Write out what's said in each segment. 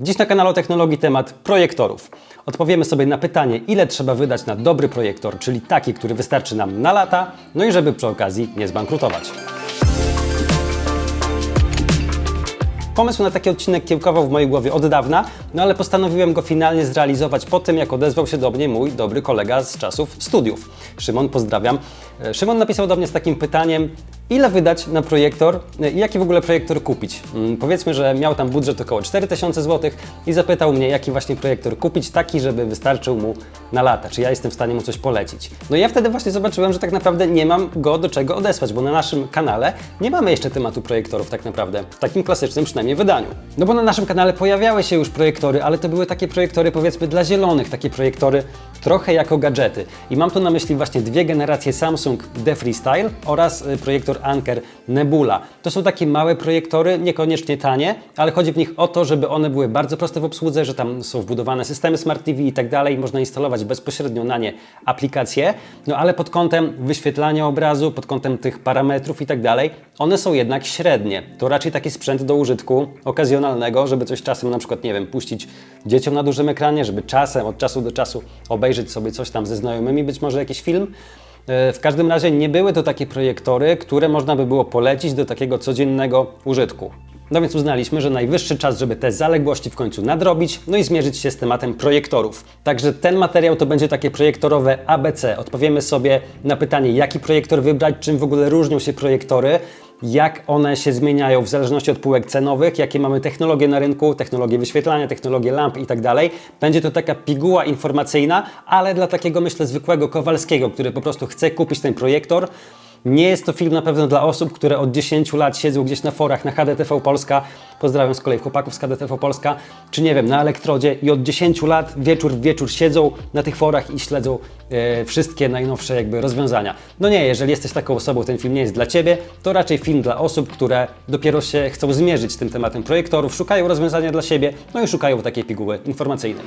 Dziś na kanale o technologii temat projektorów. Odpowiemy sobie na pytanie, ile trzeba wydać na dobry projektor, czyli taki, który wystarczy nam na lata, no i żeby przy okazji nie zbankrutować. Pomysł na taki odcinek kiełkował w mojej głowie od dawna, no ale postanowiłem go finalnie zrealizować po tym, jak odezwał się do mnie mój dobry kolega z czasów studiów. Szymon, pozdrawiam. E, Szymon napisał do mnie z takim pytaniem, ile wydać na projektor e, i jaki w ogóle projektor kupić. Mm, Powiedzmy, że miał tam budżet około 4000 zł i zapytał mnie, jaki właśnie projektor kupić, taki, żeby wystarczył mu na lata, czy ja jestem w stanie mu coś polecić. No i ja wtedy właśnie zobaczyłem, że tak naprawdę nie mam go do czego odesłać, bo na naszym kanale nie mamy jeszcze tematu projektorów tak naprawdę, w takim klasycznym przynajmniej wydaniu. No bo na naszym kanale pojawiały się już projektory, ale to były takie projektory powiedzmy dla zielonych, takie projektory trochę jako gadżety. I mam tu na myśli właśnie dwie generacje Samsung The Freestyle oraz y, projektor Anker Nebula. To są takie małe projektory, niekoniecznie tanie, ale chodzi w nich o to, żeby one były bardzo proste w obsłudze, że tam są wbudowane systemy Smart TV i tak dalej, można instalować bezpośrednio na nie aplikacje, no ale pod kątem wyświetlania obrazu, pod kątem tych parametrów i tak dalej, one są jednak średnie. To raczej taki sprzęt do użytku okazjonalnego, żeby coś czasem na przykład, nie wiem, puścić dzieciom na dużym ekranie, żeby czasem, od czasu do czasu obejrzeć sobie coś tam ze znajomymi, być może jakiś film. E, W każdym razie nie były to takie projektory, które można by było polecić do takiego codziennego użytku. No więc uznaliśmy, że najwyższy czas, żeby te zaległości w końcu nadrobić, no i zmierzyć się z tematem projektorów. Także ten materiał to będzie takie projektorowe ABC. Odpowiemy sobie na pytanie, jaki projektor wybrać, czym w ogóle różnią się projektory, jak one się zmieniają w zależności od półek cenowych, jakie mamy technologie na rynku, technologie wyświetlania, technologie lamp i tak dalej. Będzie to taka piguła informacyjna, ale dla takiego myślę zwykłego Kowalskiego, który po prostu chce kupić ten projektor. Nie jest to film na pewno dla osób, które od 10 lat siedzą gdzieś na forach na HDTV Polska. Pozdrawiam z kolei chłopaków z HDTV Polska, czy nie wiem, na Elektrodzie i od 10 lat wieczór w wieczór siedzą na tych forach i śledzą e, wszystkie najnowsze jakby rozwiązania. No nie, jeżeli jesteś taką osobą, ten film nie jest dla Ciebie, to raczej film dla osób, które dopiero się chcą zmierzyć z tym tematem projektorów, szukają rozwiązania dla siebie, no i szukają takiej piguły informacyjnej.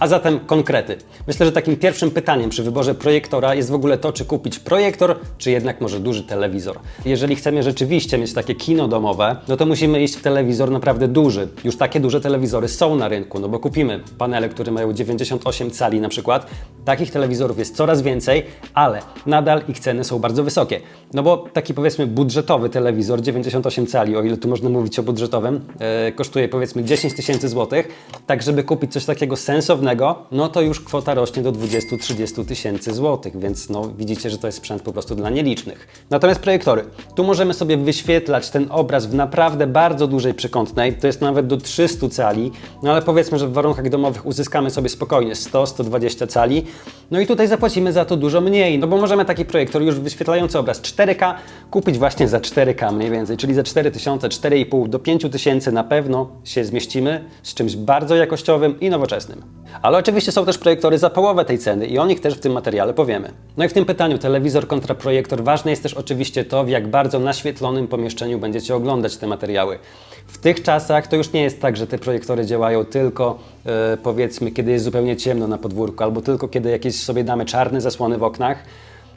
A zatem konkrety. Myślę, że takim pierwszym pytaniem przy wyborze projektora jest w ogóle to, czy kupić projektor, czy jednak może duży telewizor. Jeżeli chcemy rzeczywiście mieć takie kino domowe, no to musimy iść w telewizor naprawdę duży. Już takie duże telewizory są na rynku, no bo kupimy panele, które mają 98 cali na przykład. Takich telewizorów jest coraz więcej, ale nadal ich ceny są bardzo wysokie. No bo taki powiedzmy budżetowy telewizor 98 cali, o ile tu można mówić o budżetowym, e, kosztuje powiedzmy 10 tysięcy złotych. Tak, żeby kupić coś takiego sensownego, no to już kwota rośnie do 20-30 tysięcy złotych, więc no widzicie, że to jest sprzęt po prostu dla nielicznych. Natomiast projektory. Tu możemy sobie wyświetlać ten obraz w naprawdę bardzo dużej przekątnej, to jest nawet do 300 cali, no ale powiedzmy, że w warunkach domowych uzyskamy sobie spokojnie 100-120 cali, no i tutaj zapłacimy za to dużo mniej, no bo możemy taki projektor już wyświetlający obraz 4K kupić właśnie za 4K mniej więcej, czyli za 4000, 4,5 do 5000 na pewno się zmieścimy z czymś bardzo jakościowym i nowoczesnym. Ale oczywiście są też projektory za połowę tej ceny i o nich też w tym materiale powiemy. No i w tym pytaniu telewizor kontra projektor ważne jest też oczywiście to, w jak bardzo naświetlonym pomieszczeniu będziecie oglądać te materiały. W tych czasach to już nie jest tak, że te projektory działają tylko e, powiedzmy, kiedy jest zupełnie ciemno na podwórku, albo tylko kiedy jakieś sobie damy czarne zasłony w oknach.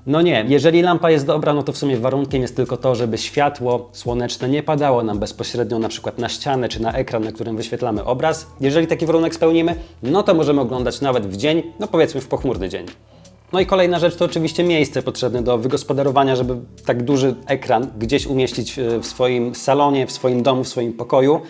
No nie, jeżeli lampa jest dobra, no to w sumie warunkiem jest tylko to, żeby światło słoneczne nie padało nam bezpośrednio na przykład na ścianę czy na ekran, na którym wyświetlamy obraz. Jeżeli taki warunek spełnimy, no to możemy oglądać nawet w dzień, no powiedzmy w pochmurny dzień. No i kolejna rzecz to oczywiście miejsce potrzebne do wygospodarowania, żeby tak duży ekran gdzieś umieścić e, w swoim salonie, w swoim domu, w swoim pokoju.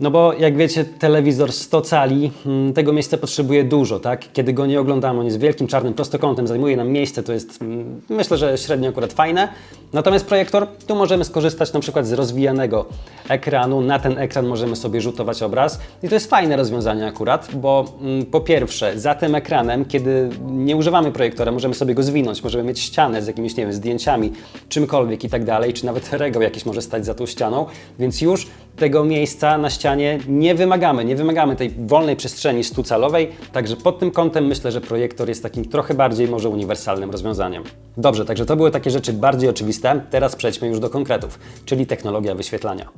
No bo jak wiecie, telewizor 100 cali, mm, tego miejsca potrzebuje dużo, tak? Kiedy go nie oglądamy, on jest wielkim czarnym prostokątem, zajmuje nam miejsce, to jest mm, myślę, że średnio akurat fajne. Natomiast projektor, tu możemy skorzystać na przykład z rozwijanego ekranu, na ten ekran możemy sobie rzutować obraz i to jest fajne rozwiązanie akurat, bo mm, po pierwsze, za tym ekranem, kiedy nie używamy projektora, możemy sobie go zwinąć, możemy mieć ścianę z jakimiś, nie wiem, zdjęciami, czymkolwiek i tak dalej, czy nawet regał jakiś może stać za tą ścianą, więc już tego miejsca na ścianie nie wymagamy, nie wymagamy tej wolnej przestrzeni stucalowej, także pod tym kątem myślę, że projektor jest takim trochę bardziej może uniwersalnym rozwiązaniem. Dobrze, także to były takie rzeczy bardziej oczywiste, teraz przejdźmy już do konkretów, czyli technologia wyświetlania.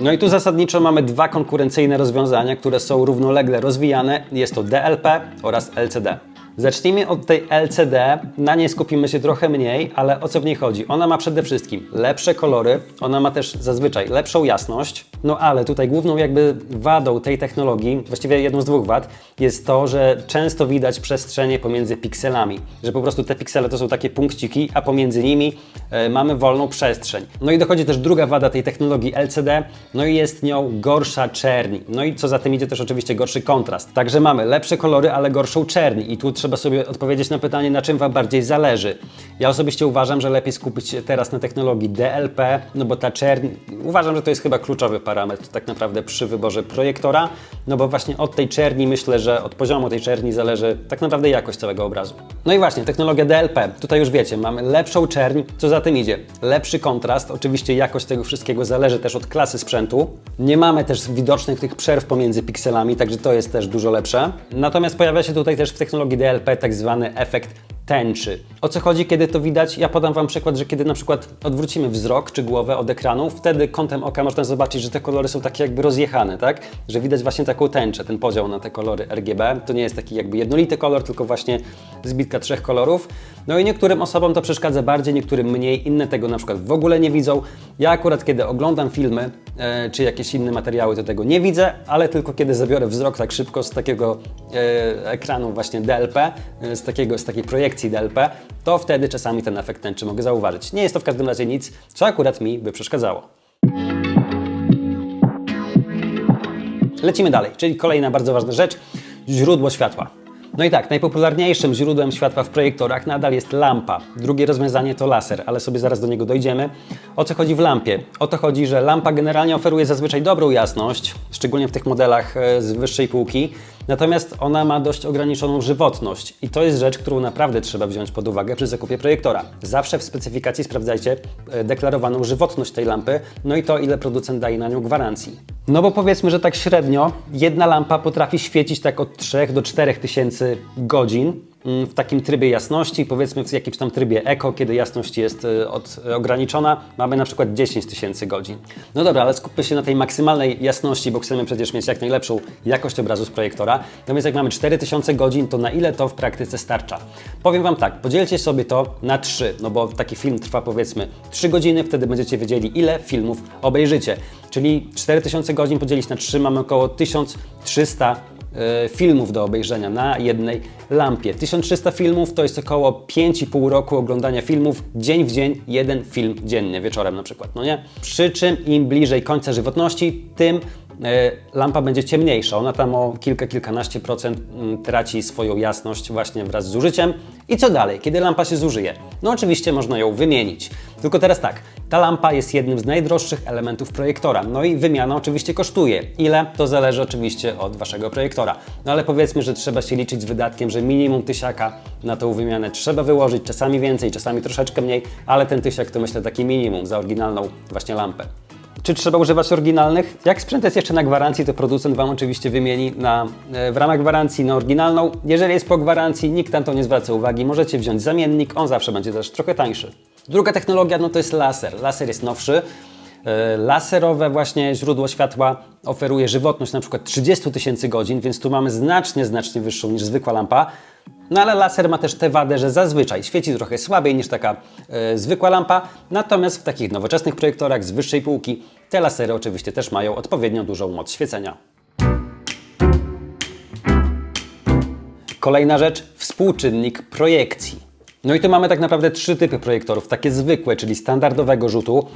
No i tu zasadniczo mamy dwa konkurencyjne rozwiązania, które są równolegle rozwijane. Jest to DLP oraz LCD. Zacznijmy od tej LCD, na niej skupimy się trochę mniej, ale o co w niej chodzi? Ona ma przede wszystkim lepsze kolory, ona ma też zazwyczaj lepszą jasność, no ale tutaj główną jakby wadą tej technologii, właściwie jedną z dwóch wad, jest to, że często widać przestrzenie pomiędzy pikselami, że po prostu te piksele to są takie punkciki, a pomiędzy nimi e, mamy wolną przestrzeń. No i dochodzi też druga wada tej technologii LCD, no i jest nią gorsza czerń. No i co za tym idzie też oczywiście gorszy kontrast. Także mamy lepsze kolory, ale gorszą czerń i tu trzeba sobie odpowiedzieć na pytanie, na czym Wam bardziej zależy. Ja osobiście uważam, że lepiej skupić się teraz na technologii DLP, no bo ta czerń, uważam, że to jest chyba kluczowy parametr tak naprawdę przy wyborze projektora, no bo właśnie od tej czerni myślę, że od poziomu tej czerni zależy tak naprawdę jakość całego obrazu. No i właśnie, technologia DLP, tutaj już wiecie, mamy lepszą czerń, co za tym idzie, lepszy kontrast, oczywiście jakość tego wszystkiego zależy też od klasy sprzętu. Nie mamy też widocznych tych przerw pomiędzy pikselami, także to jest też dużo lepsze. Natomiast pojawia się tutaj też w technologii DLP tak zwany efekt tęczy. O co chodzi, kiedy to widać? Ja podam Wam przykład, że kiedy na przykład odwrócimy wzrok czy głowę od ekranu, wtedy kątem oka można zobaczyć, że te kolory są takie jakby rozjechane, tak? Że widać właśnie taką tęczę, ten podział na te kolory RGB. To nie jest taki jakby jednolity kolor, tylko właśnie zbitka trzech kolorów. No i niektórym osobom to przeszkadza bardziej, niektórym mniej, inne tego na przykład w ogóle nie widzą. Ja akurat kiedy oglądam filmy e, czy jakieś inne materiały, to tego nie widzę, ale tylko kiedy zabiorę wzrok tak szybko z takiego e, ekranu właśnie DLP, e, z, takiego, z takiej projekcji DLP, to wtedy czasami ten efekt tęczy mogę zauważyć. Nie jest to w każdym razie nic, co akurat mi by przeszkadzało. Lecimy dalej, czyli kolejna bardzo ważna rzecz, źródło światła. No i tak, najpopularniejszym źródłem światła w projektorach nadal jest lampa. Drugie rozwiązanie to laser, ale sobie zaraz do niego dojdziemy. O co chodzi w lampie? O to chodzi, że lampa generalnie oferuje zazwyczaj dobrą jasność, szczególnie w tych modelach e, z wyższej półki, natomiast ona ma dość ograniczoną żywotność i to jest rzecz, którą naprawdę trzeba wziąć pod uwagę przy zakupie projektora. Zawsze w specyfikacji sprawdzajcie e, deklarowaną żywotność tej lampy, no i to ile producent daje na nią gwarancji. No bo powiedzmy, że tak średnio jedna lampa potrafi świecić tak od 3 do 4 tysięcy godzin mm, w takim trybie jasności, powiedzmy w jakimś tam trybie eko, kiedy jasność jest y, od, ograniczona, mamy na przykład 10 tysięcy godzin. No dobra, ale skupmy się na tej maksymalnej jasności, bo chcemy przecież mieć jak najlepszą jakość obrazu z projektora. No więc jak mamy 4000 godzin, to na ile to w praktyce starcza? Powiem Wam tak, podzielcie sobie to na 3, no bo taki film trwa powiedzmy 3 godziny, wtedy będziecie wiedzieli ile filmów obejrzycie. Czyli 4000 godzin podzielić na 3 mamy około 1300 e, filmów do obejrzenia na jednej lampie. 1300 filmów to jest około 5,5 roku oglądania filmów, dzień w dzień, jeden film dziennie, wieczorem na przykład, no nie? Przy czym im bliżej końca żywotności, tym e, lampa będzie ciemniejsza. Ona tam o kilka, kilkanaście procent mm, traci swoją jasność właśnie wraz z zużyciem. I co dalej, kiedy lampa się zużyje? No oczywiście można ją wymienić. Tylko teraz tak, ta lampa jest jednym z najdroższych elementów projektora. No i wymiana oczywiście kosztuje. Ile? To zależy oczywiście od Waszego projektora. No ale powiedzmy, że trzeba się liczyć z wydatkiem, że minimum tysiaka na tą wymianę trzeba wyłożyć, czasami więcej, czasami troszeczkę mniej, ale ten tysiak to myślę taki minimum za oryginalną właśnie lampę. Czy trzeba używać oryginalnych? Jak sprzęt jest jeszcze na gwarancji, to producent Wam oczywiście wymieni na, e, w ramach gwarancji na oryginalną. Jeżeli jest po gwarancji, nikt na to nie zwraca uwagi, możecie wziąć zamiennik, on zawsze będzie też trochę tańszy. Druga technologia no to jest laser. Laser jest nowszy. E, Laserowe właśnie źródło światła oferuje żywotność na przykład 30 tysięcy godzin, więc tu mamy znacznie, znacznie wyższą niż zwykła lampa. No ale laser ma też tę wadę, że zazwyczaj świeci trochę słabiej niż taka e, zwykła lampa, natomiast w takich nowoczesnych projektorach z wyższej półki te lasery oczywiście też mają odpowiednio dużą moc świecenia. Kolejna rzecz, współczynnik projekcji. No i tu mamy tak naprawdę trzy typy projektorów. Takie zwykłe, czyli standardowego rzutu.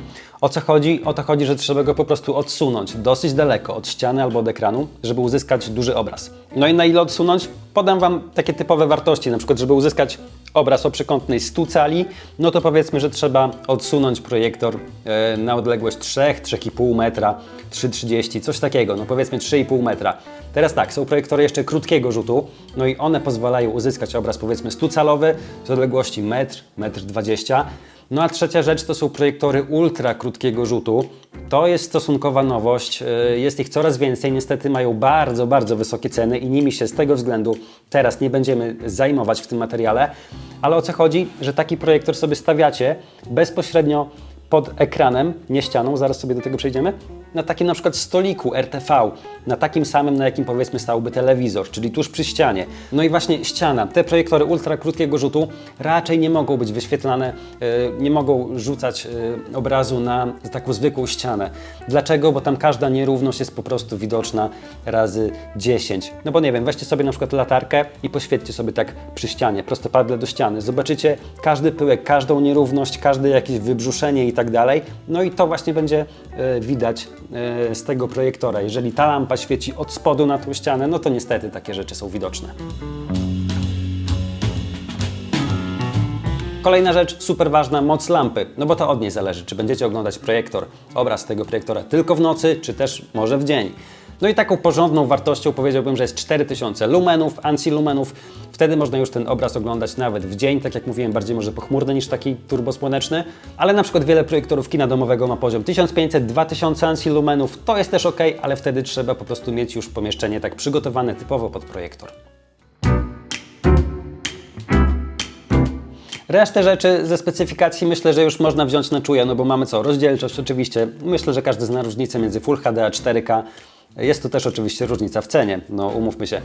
O co chodzi? O to chodzi, że trzeba go po prostu odsunąć dosyć daleko od ściany albo od ekranu, żeby uzyskać duży obraz. No i na ile odsunąć? Podam Wam takie typowe wartości, na przykład żeby uzyskać obraz o przekątnej 100 cali, no to powiedzmy, że trzeba odsunąć projektor e, na odległość 3, 3,5 metra, 3,30, coś takiego, no powiedzmy 3,5 metra. Teraz tak, są projektory jeszcze krótkiego rzutu, no i one pozwalają uzyskać obraz powiedzmy 100-calowy z odległości 1, 1,20 m. No a trzecia rzecz to są projektory ultra krótkiego rzutu. To jest stosunkowa nowość, y, jest ich coraz więcej, niestety mają bardzo, bardzo wysokie ceny i nimi się z tego względu teraz nie będziemy zajmować w tym materiale. Ale o co chodzi? Że taki projektor sobie stawiacie bezpośrednio pod ekranem, nie ścianą, zaraz sobie do tego przejdziemy na takim na przykład stoliku RTV, na takim samym, na jakim powiedzmy stałby telewizor, czyli tuż przy ścianie. No i właśnie ściana. Te projektory ultra krótkiego rzutu raczej nie mogą być wyświetlane, e, nie mogą rzucać e, obrazu na taką zwykłą ścianę. Dlaczego? Bo tam każda nierówność jest po prostu widoczna razy 10. No bo nie wiem, weźcie sobie na przykład latarkę i poświećcie sobie tak przy ścianie, prostopadle do ściany. Zobaczycie każdy pyłek, każdą nierówność, każde jakieś wybrzuszenie i tak dalej. No i to właśnie będzie e, widać z tego projektora. Jeżeli ta lampa świeci od spodu na tą ścianę, no to niestety takie rzeczy są widoczne. Kolejna rzecz, super ważna, moc lampy, no bo to od niej zależy, czy będziecie oglądać projektor, obraz tego projektora tylko w nocy, czy też może w dzień. No i taką porządną wartością powiedziałbym, że jest 4000 lumenów, ansilumenów. Wtedy można już ten obraz oglądać nawet w dzień, tak jak mówiłem, bardziej może pochmurny niż taki turbosłoneczny. Ale na przykład wiele projektorów kina domowego ma poziom 1500-2000 ansilumenów. To jest też ok, ale wtedy trzeba po prostu mieć już pomieszczenie tak przygotowane typowo pod projektor. Resztę rzeczy ze specyfikacji myślę, że już można wziąć na czuje, no bo mamy co? Rozdzielczość oczywiście. Myślę, że każdy zna różnicę między Full HD a 4K. Jest to też oczywiście różnica w cenie, no umówmy się.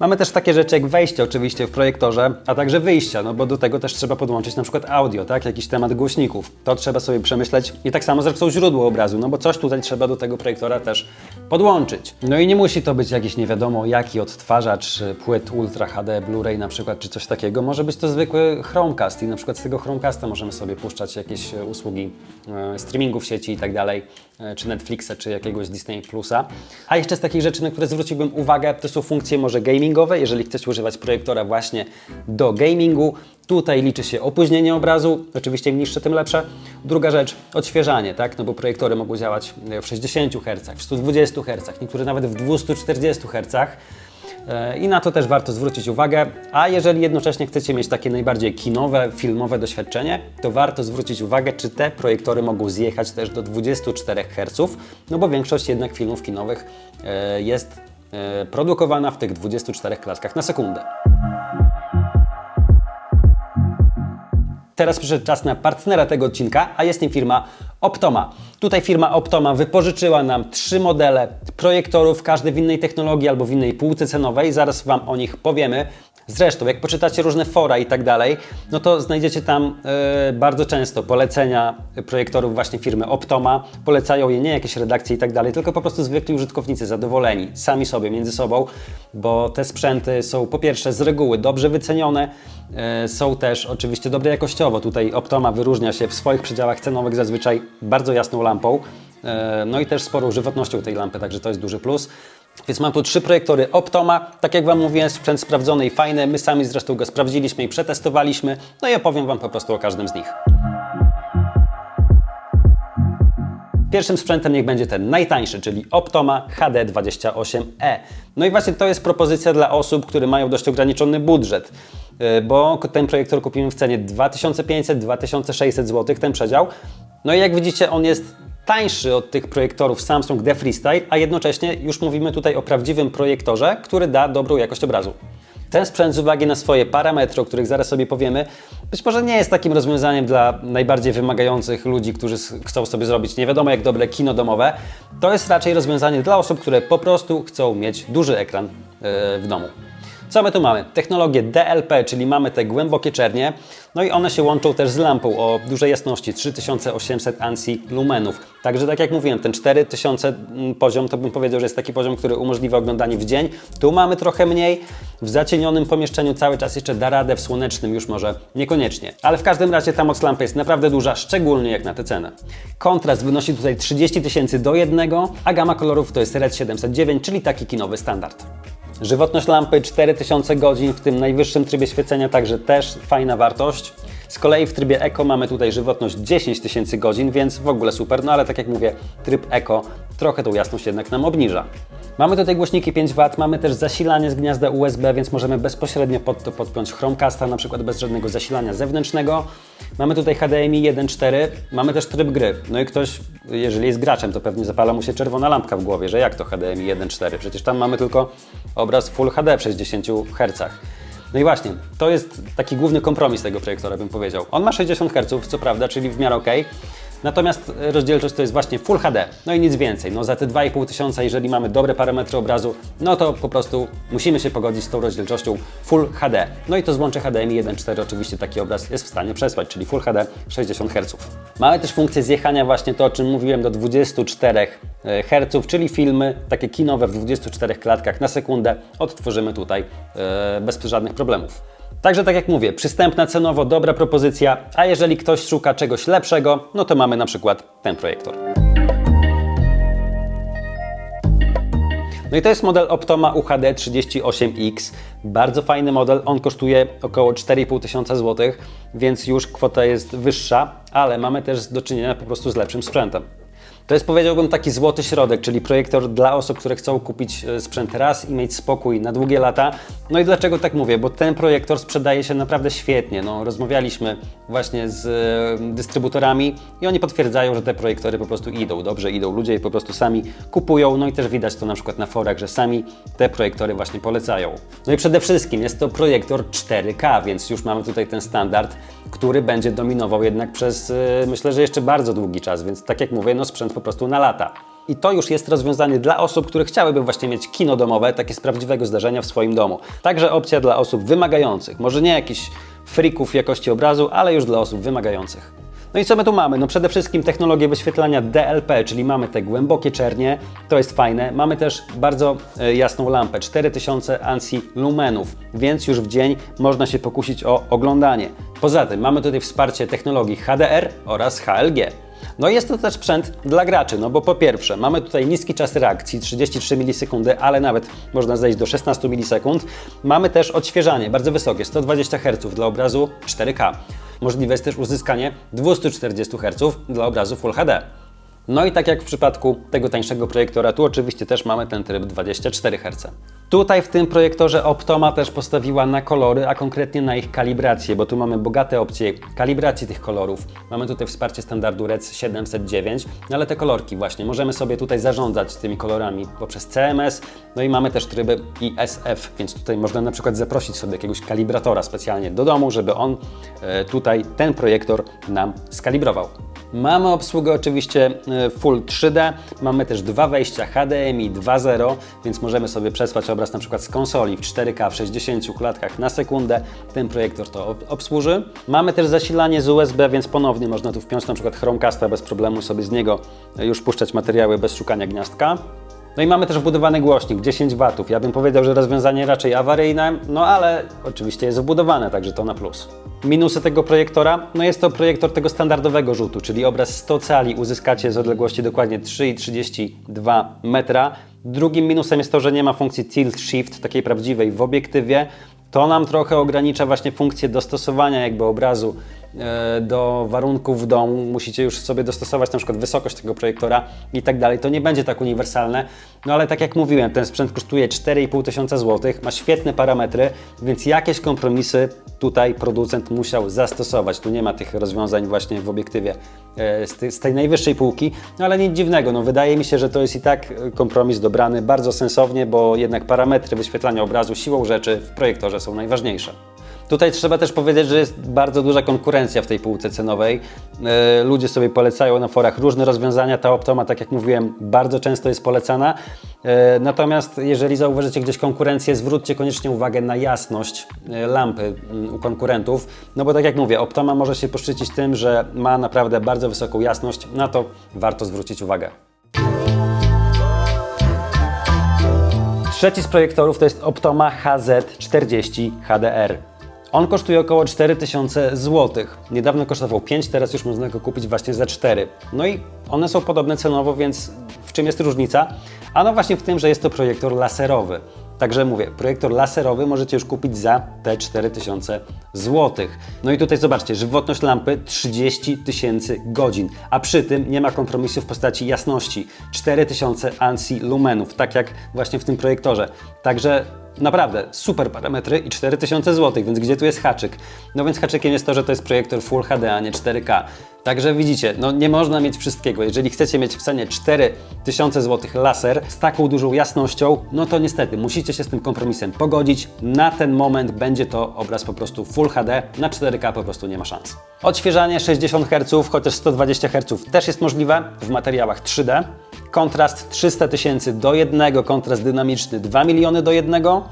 Mamy też takie rzeczy jak wejście oczywiście w projektorze, a także wyjścia, no bo do tego też trzeba podłączyć na przykład audio, tak? Jakiś temat głośników. To trzeba sobie przemyśleć i tak samo zresztą źródło obrazu, no bo coś tutaj trzeba do tego projektora też podłączyć. No i nie musi to być jakiś nie wiadomo jaki odtwarzacz płyt Ultra HD, Blu-ray na przykład, czy coś takiego. Może być to zwykły Chromecast i na przykład z tego Chromecasta możemy sobie puszczać jakieś e, usługi e, streamingu w sieci i tak dalej, e, czy Netflixa, czy jakiegoś Disney Plusa. A jeszcze z takich rzeczy, na które zwróciłbym uwagę, to są funkcje może gamingowe, jeżeli chcecie używać projektora właśnie do gamingu. Tutaj liczy się opóźnienie obrazu, oczywiście im niższe, tym lepsze. Druga rzecz, odświeżanie, tak? No bo projektory mogą działać w 60 Hz, w 120 Hz, niektóre nawet w 240 Hz. E, I na to też warto zwrócić uwagę. A jeżeli jednocześnie chcecie mieć takie najbardziej kinowe, filmowe doświadczenie, to warto zwrócić uwagę, czy te projektory mogą zjechać też do 24 Hz, no bo większość jednak filmów kinowych e, jest e, produkowana w tych 24 klatkach na sekundę. Teraz przyszedł czas na partnera tego odcinka, a jest nim firma Optoma. Tutaj firma Optoma wypożyczyła nam trzy modele projektorów, każdy w innej technologii albo w innej półce cenowej. Zaraz Wam o nich powiemy. Zresztą, jak poczytacie różne fora i tak dalej, no to znajdziecie tam e, bardzo często polecenia projektorów właśnie firmy Optoma. Polecają je nie jakieś redakcje i tak dalej, tylko po prostu zwykli użytkownicy zadowoleni sami sobie, między sobą, bo te sprzęty są po pierwsze z reguły dobrze wycenione, e, są też oczywiście dobre jakościowo. Tutaj Optoma wyróżnia się w swoich przedziałach cenowych zazwyczaj bardzo jasną lampą, e, no i też sporą żywotnością tej lampy, także to jest duży plus. Więc mam tu trzy projektory Optoma. Tak jak Wam mówiłem, sprzęt sprawdzony i fajny. My sami zresztą go sprawdziliśmy i przetestowaliśmy. No i opowiem Wam po prostu o każdym z nich. Pierwszym sprzętem niech będzie ten najtańszy, czyli Optoma HD28e. No i właśnie to jest propozycja dla osób, które mają dość ograniczony budżet, yy, bo ten projektor kupimy w cenie 2500-2600 zł, ten przedział. No i jak widzicie, on jest tańszy od tych projektorów Samsung The Freestyle, a jednocześnie już mówimy tutaj o prawdziwym projektorze, który da dobrą jakość obrazu. Ten sprzęt z uwagi na swoje parametry, o których zaraz sobie powiemy, być może nie jest takim rozwiązaniem dla najbardziej wymagających ludzi, którzy chcą sobie zrobić nie wiadomo jak dobre kino domowe. To jest raczej rozwiązanie dla osób, które po prostu chcą mieć duży ekran yy, w domu. Co my tu mamy? Technologię DLP, czyli mamy te głębokie czernie, no i one się łączą też z lampą o dużej jasności 3800 ANSI lumenów. Także tak jak mówiłem, ten 4000 poziom to bym powiedział, że jest taki poziom, który umożliwia oglądanie w dzień. Tu mamy trochę mniej, w zacienionym pomieszczeniu cały czas jeszcze da radę, w słonecznym już może niekoniecznie. Ale w każdym razie ta moc lampy jest naprawdę duża, szczególnie jak na tę cenę. Kontrast wynosi tutaj 30 tysięcy do jednego, a gama kolorów to jest Red 709, czyli taki kinowy standard. Żywotność lampy 4000 godzin w tym najwyższym trybie świecenia, także też fajna wartość. Z kolei w trybie Eco mamy tutaj żywotność 10 tysięcy godzin, więc w ogóle super, no ale tak jak mówię, tryb Eco trochę tą jasność jednak nam obniża. Mamy tutaj głośniki 5W, mamy też zasilanie z gniazda USB, więc możemy bezpośrednio pod to podpiąć Chromecasta, na przykład bez żadnego zasilania zewnętrznego. Mamy tutaj HDMI 1.4, mamy też tryb gry. No i ktoś, jeżeli jest graczem, to pewnie zapala mu się czerwona lampka w głowie, że jak to HDMI 1.4? Przecież tam mamy tylko obraz Full HD w 60 Hz. No i właśnie, to jest taki główny kompromis tego projektora, bym powiedział. On ma 60 Hz, co prawda, czyli w miarę ok, Natomiast e, rozdzielczość to jest właśnie Full HD, no i nic więcej. No za te 2,5 tysiąca, jeżeli mamy dobre parametry obrazu, no to po prostu musimy się pogodzić z tą rozdzielczością Full HD. No i to złącze HDMI 1.4 oczywiście taki obraz jest w stanie przesłać, czyli Full HD 60 Hz. Mamy też funkcję zjechania właśnie to, o czym mówiłem, do 24 Hz, czyli filmy takie kinowe w 24 klatkach na sekundę odtworzymy tutaj e, bez żadnych problemów. Także tak jak mówię, przystępna cenowo, dobra propozycja, a jeżeli ktoś szuka czegoś lepszego, no to mamy na przykład ten projektor. No i to jest model Optoma UHD 38X. Bardzo fajny model, on kosztuje około 4,5 tysiąca złotych, więc już kwota jest wyższa, ale mamy też do czynienia po prostu z lepszym sprzętem. To jest powiedziałbym taki złoty środek, czyli projektor dla osób, które chcą kupić e, sprzęt raz i mieć spokój na długie lata. No i dlaczego tak mówię? Bo ten projektor sprzedaje się naprawdę świetnie. No, rozmawialiśmy właśnie z e, dystrybutorami i oni potwierdzają, że te projektory po prostu idą, dobrze idą. Ludzie je po prostu sami kupują, no i też widać to na przykład na forach, że sami te projektory właśnie polecają. No i przede wszystkim jest to projektor 4K, więc już mamy tutaj ten standard, który będzie dominował jednak przez e, myślę, że jeszcze bardzo długi czas, więc tak jak mówię, no sprzęt po prostu na lata. I to już jest rozwiązanie dla osób, które chciałyby właśnie mieć kino domowe, takie z prawdziwego zdarzenia w swoim domu. Także opcja dla osób wymagających. Może nie jakichś frików jakości obrazu, ale już dla osób wymagających. No i co my tu mamy? No przede wszystkim technologię wyświetlania DLP, czyli mamy te głębokie czernie, to jest fajne. Mamy też bardzo e, jasną lampę, 4000 ANSI lumenów, więc już w dzień można się pokusić o oglądanie. Poza tym mamy tutaj wsparcie technologii HDR oraz HLG. No jest to też sprzęt dla graczy, no bo po pierwsze mamy tutaj niski czas reakcji, 33 milisekundy, ale nawet można zejść do 16 milisekund. Mamy też odświeżanie, bardzo wysokie, 120 Hz dla obrazu 4K. Możliwe jest też uzyskanie 240 Hz dla obrazu Full HD. No i tak jak w przypadku tego tańszego projektora, tu oczywiście też mamy ten tryb 24 Hz. Tutaj w tym projektorze Optoma też postawiła na kolory, a konkretnie na ich kalibrację, bo tu mamy bogate opcje kalibracji tych kolorów. Mamy tutaj wsparcie standardu REC 709, no ale te kolorki właśnie, możemy sobie tutaj zarządzać tymi kolorami poprzez CMS, no i mamy też tryby ISF, więc tutaj można na przykład zaprosić sobie jakiegoś kalibratora specjalnie do domu, żeby on e, tutaj ten projektor nam skalibrował. Mamy obsługę oczywiście e, Full 3D, mamy też dwa wejścia HDMI 2.0, więc możemy sobie przesłać obraz na przykład z konsoli w 4K w 60 klatkach na sekundę. Ten projektor to obsłuży. Mamy też zasilanie z USB, więc ponownie można tu wpiąć na przykład Chromecasta bez problemu sobie z niego e, już puszczać materiały bez szukania gniazdka. No i mamy też wbudowany głośnik 10 W. Ja bym powiedział, że rozwiązanie raczej awaryjne, no ale oczywiście jest wbudowane, także to na plus. Minusy tego projektora? No jest to projektor tego standardowego rzutu, czyli obraz 100 cali uzyskacie z odległości dokładnie 3,32 metra. Drugim minusem jest to, że nie ma funkcji tilt shift, takiej prawdziwej w obiektywie. To nam trochę ogranicza właśnie funkcję dostosowania jakby obrazu do warunków w domu, musicie już sobie dostosować na przykład wysokość tego projektora i tak dalej. To nie będzie tak uniwersalne, no ale tak jak mówiłem, ten sprzęt kosztuje 4,5 tysiąca złotych, ma świetne parametry, więc jakieś kompromisy tutaj producent musiał zastosować. Tu nie ma tych rozwiązań właśnie w obiektywie e, z, tej, najwyższej półki, no ale nic dziwnego, no wydaje mi się, że to jest i tak kompromis dobrany bardzo sensownie, bo jednak parametry wyświetlania obrazu siłą rzeczy w projektorze są najważniejsze. Tutaj trzeba też powiedzieć, że jest bardzo duża konkurencja w tej półce cenowej. E, ludzie sobie polecają na forach różne rozwiązania. Ta Optoma, tak jak mówiłem, bardzo często jest polecana. E, natomiast jeżeli zauważycie gdzieś konkurencję, zwróćcie koniecznie uwagę na jasność e, lampy mm, u konkurentów. No bo tak jak mówię, Optoma może się poszczycić tym, że ma naprawdę bardzo wysoką jasność. Na to warto zwrócić uwagę. Trzeci z projektorów to jest Optoma HZ40 HDR. On kosztuje około 4000 zł. Niedawno kosztował 5, teraz już można go kupić właśnie za 4. No i one są podobne cenowo, więc w czym jest różnica? Ano właśnie w tym, że jest to projektor laserowy. Także mówię, projektor laserowy możecie już kupić za te 4000 zł. No i tutaj zobaczcie, żywotność lampy 30 tysięcy godzin, a przy tym nie ma kompromisu w postaci jasności. 4000 ANSI lumenów, tak jak właśnie w tym projektorze. Także Naprawdę, super parametry i 4000 zł, więc gdzie tu jest haczyk? No więc haczykiem jest to, że to jest projektor Full HD, a nie 4K. Także widzicie, no nie można mieć wszystkiego. Jeżeli chcecie mieć w cenie 4000 zł laser z taką dużą jasnością, no to niestety musicie się z tym kompromisem pogodzić. Na ten moment będzie to obraz po prostu Full HD, na 4K po prostu nie ma szans. Odświeżanie 60 Hz, chociaż 120 Hz też jest możliwe w materiałach 3D. Kontrast 300 tysięcy do jednego, kontrast dynamiczny 2 miliony do jednego.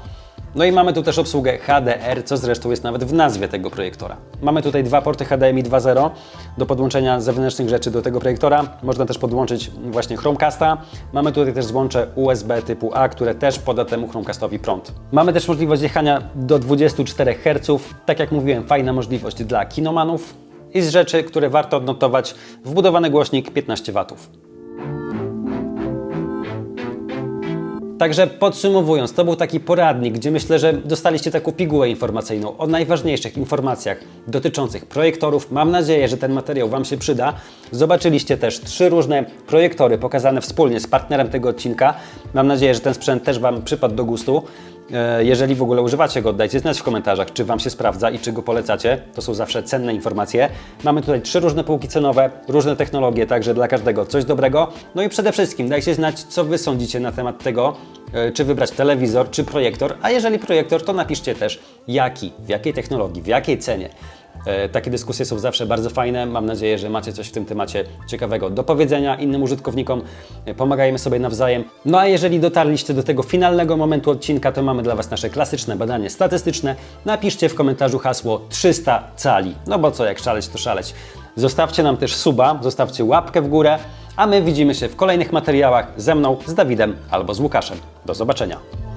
No i mamy tu też obsługę HDR, co zresztą jest nawet w nazwie tego projektora. Mamy tutaj dwa porty HDMI 2.0 do podłączenia zewnętrznych rzeczy do tego projektora. Można też podłączyć właśnie Chromecasta. Mamy tutaj też złącze USB typu A, które też poda temu Chromecastowi prąd. Mamy też możliwość jechania do 24 Hz. Tak jak mówiłem, fajna możliwość dla kinomanów. I z rzeczy, które warto odnotować, wbudowany głośnik 15 W. Także podsumowując, to był taki poradnik, gdzie myślę, że dostaliście taką pigułę informacyjną o najważniejszych informacjach dotyczących projektorów. Mam nadzieję, że ten materiał Wam się przyda. Zobaczyliście też trzy różne projektory pokazane wspólnie z partnerem tego odcinka. Mam nadzieję, że ten sprzęt też Wam przypadł do gustu. E, Jeżeli w ogóle używacie go, dajcie znać w komentarzach, czy Wam się sprawdza i czy go polecacie. To są zawsze cenne informacje. Mamy tutaj trzy różne półki cenowe, różne technologie, także dla każdego coś dobrego. No i przede wszystkim dajcie znać, co Wy sądzicie na temat tego, e, czy wybrać telewizor, czy projektor. A jeżeli projektor, to napiszcie też jaki, w jakiej technologii, w jakiej cenie. E, Takie dyskusje są zawsze bardzo fajne. Mam nadzieję, że macie coś w tym temacie ciekawego do powiedzenia innym użytkownikom. E, Pomagajmy sobie nawzajem. No a jeżeli dotarliście do tego finalnego momentu odcinka, to mamy dla Was nasze klasyczne badanie statystyczne. Napiszcie w komentarzu hasło 300 cali. No bo co, jak szaleć, to szaleć. Zostawcie nam też suba, zostawcie łapkę w górę, a my widzimy się w kolejnych materiałach ze mną, z Dawidem albo z Łukaszem. Do zobaczenia.